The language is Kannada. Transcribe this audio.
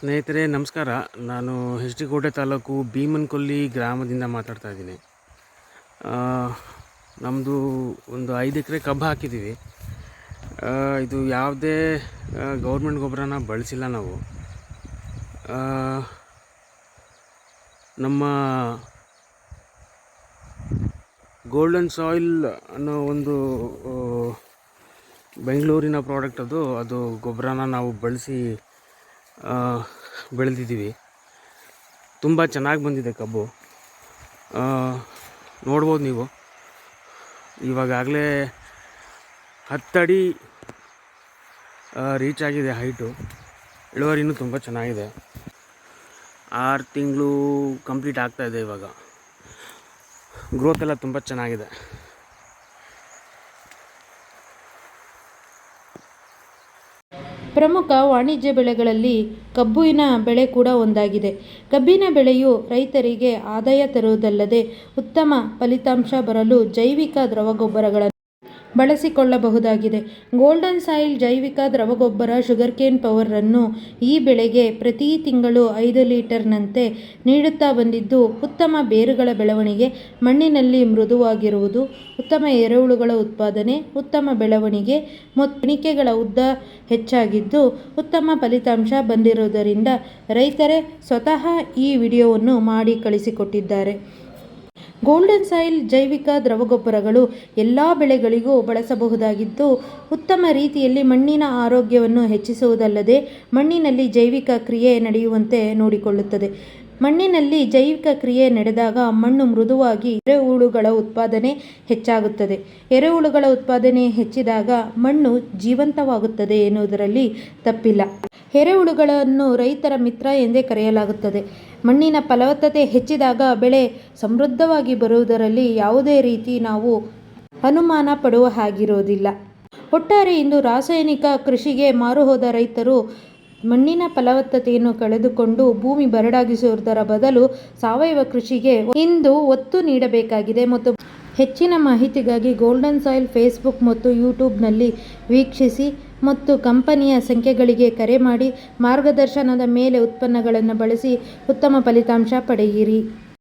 ಸ್ನೇಹಿತರೆ, ನಮಸ್ಕಾರ. ನಾನು ಎಚ್ ಡಿ ಕೋಟೆ ತಾಲೂಕು ಭೀಮನ್ಕೊಲ್ಲಿ ಗ್ರಾಮದಿಂದ ಮಾತಾಡ್ತಾ ಇದ್ದೀನಿ. ನಮ್ಮದು ಒಂದು ಐದು ಎಕರೆ ಕಬ್ಬು ಹಾಕಿದ್ದೀವಿ. ಇದು ಯಾವುದೇ ಗೌರ್ಮೆಂಟ್ ಗೊಬ್ಬರನ ಬಳಸಿಲ್ಲ ನಾವು. ನಮ್ಮ ಗೋಲ್ಡನ್ ಸಾಯಿಲ್ ಅನ್ನೋ ಒಂದು ಬೆಂಗಳೂರಿನ ಪ್ರಾಡಕ್ಟ್ ಅದು ಅದು ಗೊಬ್ಬರನ ನಾವು ಬಳಸಿ ಬೆಳೆದಿದ್ದೀವಿ. ತುಂಬ ಚೆನ್ನಾಗಿ ಬಂದಿದೆ ಕಬ್ಬು. ನೋಡ್ಬೋದು ನೀವು. ಇವಾಗಲೇ ಹತ್ತಡಿ ರೀಚ್ ಆಗಿದೆ ಹೈಟು ಇಳುವರಿನೂ ತುಂಬ ಚೆನ್ನಾಗಿದೆ. ಆರು ತಿಂಗಳು ಕಂಪ್ಲೀಟ್ ಆಗ್ತಾಯಿದೆ ಇವಾಗ. ಗ್ರೋತ್ ಎಲ್ಲ ತುಂಬ ಚೆನ್ನಾಗಿದೆ. ಪ್ರಮುಖ ವಾಣಿಜ್ಯ ಬೆಳೆಗಳಲ್ಲಿ ಕಬ್ಬಿನ ಬೆಳೆ ಕೂಡ ಒಂದಾಗಿದೆ. ಕಬ್ಬಿನ ಬೆಳೆಯು ರೈತರಿಗೆ ಆದಾಯ ತರುವುದಲ್ಲದೆ ಉತ್ತಮ ಫಲಿತಾಂಶ ಬರಲು ಜೈವಿಕ ದ್ರವಗೊಬ್ಬರಗಳನ್ನು ಬಳಸಿಕೊಳ್ಳಬಹುದಾಗಿದೆ. ಗೋಲ್ಡನ್ ಸಾಯಿಲ್ ಜೈವಿಕ ದ್ರವಗೊಬ್ಬರ ಶುಗರ್ಕೇನ್ ಪವರನ್ನು ಈ ಬೆಳೆಗೆ ಪ್ರತಿ ತಿಂಗಳು ಐದು ಲೀಟರ್ನಂತೆ ನೀಡುತ್ತಾ ಬಂದಿದ್ದು, ಉತ್ತಮ ಬೇರುಗಳ ಬೆಳವಣಿಗೆ, ಮಣ್ಣಿನಲ್ಲಿ ಮೃದುವಾಗಿರುವುದು, ಉತ್ತಮ ಎರೆಹುಳುಗಳ ಉತ್ಪಾದನೆ, ಉತ್ತಮ ಬೆಳವಣಿಗೆ ಮತ್ತು ಉದ್ದ ಹೆಚ್ಚಾಗಿದ್ದು, ಉತ್ತಮ ಫಲಿತಾಂಶ ಬಂದಿರುವುದರಿಂದ ರೈತರೇ ಸ್ವತಃ ಈ ವಿಡಿಯೋವನ್ನು ಮಾಡಿ ಕಳಿಸಿಕೊಟ್ಟಿದ್ದಾರೆ. ಗೋಲ್ಡನ್ ಸಾಯಿಲ್ ಜೈವಿಕ ದ್ರವಗೊಬ್ಬರಗಳು ಎಲ್ಲ ಬೆಳೆಗಳಿಗೂ ಬಳಸಬಹುದಾಗಿದ್ದು, ಉತ್ತಮ ರೀತಿಯಲ್ಲಿ ಮಣ್ಣಿನ ಆರೋಗ್ಯವನ್ನು ಹೆಚ್ಚಿಸುವುದಲ್ಲದೆ ಮಣ್ಣಿನಲ್ಲಿ ಜೈವಿಕ ಕ್ರಿಯೆ ನಡೆಯುವಂತೆ ನೋಡಿಕೊಳ್ಳುತ್ತದೆ. ಮಣ್ಣಿನಲ್ಲಿ ಜೈವಿಕ ಕ್ರಿಯೆ ನಡೆದಾಗ ಮಣ್ಣು ಮೃದುವಾಗಿ ಎರೆಹುಳುಗಳ ಉತ್ಪಾದನೆ ಹೆಚ್ಚಾಗುತ್ತದೆ. ಎರೆಹುಳುಗಳ ಉತ್ಪಾದನೆ ಹೆಚ್ಚಿದಾಗ ಮಣ್ಣು ಜೀವಂತವಾಗುತ್ತದೆ ಎನ್ನುವುದರಲ್ಲಿ ತಪ್ಪಿಲ್ಲ. ಎರೆಹುಳುಗಳನ್ನು ರೈತರ ಮಿತ್ರ ಎಂದೇ ಕರೆಯಲಾಗುತ್ತದೆ. ಮಣ್ಣಿನ ಫಲವತ್ತತೆ ಹೆಚ್ಚಿದಾಗ ಬೆಳೆ ಸಮೃದ್ಧವಾಗಿ ಬರುವುದರಲ್ಲಿ ಯಾವುದೇ ರೀತಿ ನಾವು ಅನುಮಾನ ಪಡುವ ಹಾಗಿರೋದಿಲ್ಲ ಒಟ್ಟಾರೆ ಇಂದು ರಾಸಾಯನಿಕ ಕೃಷಿಗೆ ಮಾರುಹೋದ ರೈತರು ಮಣ್ಣಿನ ಫಲವತ್ತತೆಯನ್ನು ಕಳೆದುಕೊಂಡು ಭೂಮಿ ಬರಡಾಗಿಸುವುದರ ಬದಲು ಸಾವಯವ ಕೃಷಿಗೆ ಇಂದು ಒತ್ತು ನೀಡಬೇಕಾಗಿದೆ ಮತ್ತು ಹೆಚ್ಚಿನ ಮಾಹಿತಿಗಾಗಿ ಗೋಲ್ಡನ್ ಸಾಯಿಲ್ ಫೇಸ್ಬುಕ್ ಮತ್ತು ಯೂಟ್ಯೂಬ್ನಲ್ಲಿ ವೀಕ್ಷಿಸಿ ಮತ್ತು ಕಂಪನಿಯ ಸಂಖ್ಯೆಗಳಿಗೆ ಕರೆ ಮಾಡಿ ಮಾರ್ಗದರ್ಶನದ ಮೇಲೆ ಉತ್ಪನ್ನಗಳನ್ನು ಬಳಸಿ ಉತ್ತಮ ಫಲಿತಾಂಶ ಪಡೆಯಿರಿ.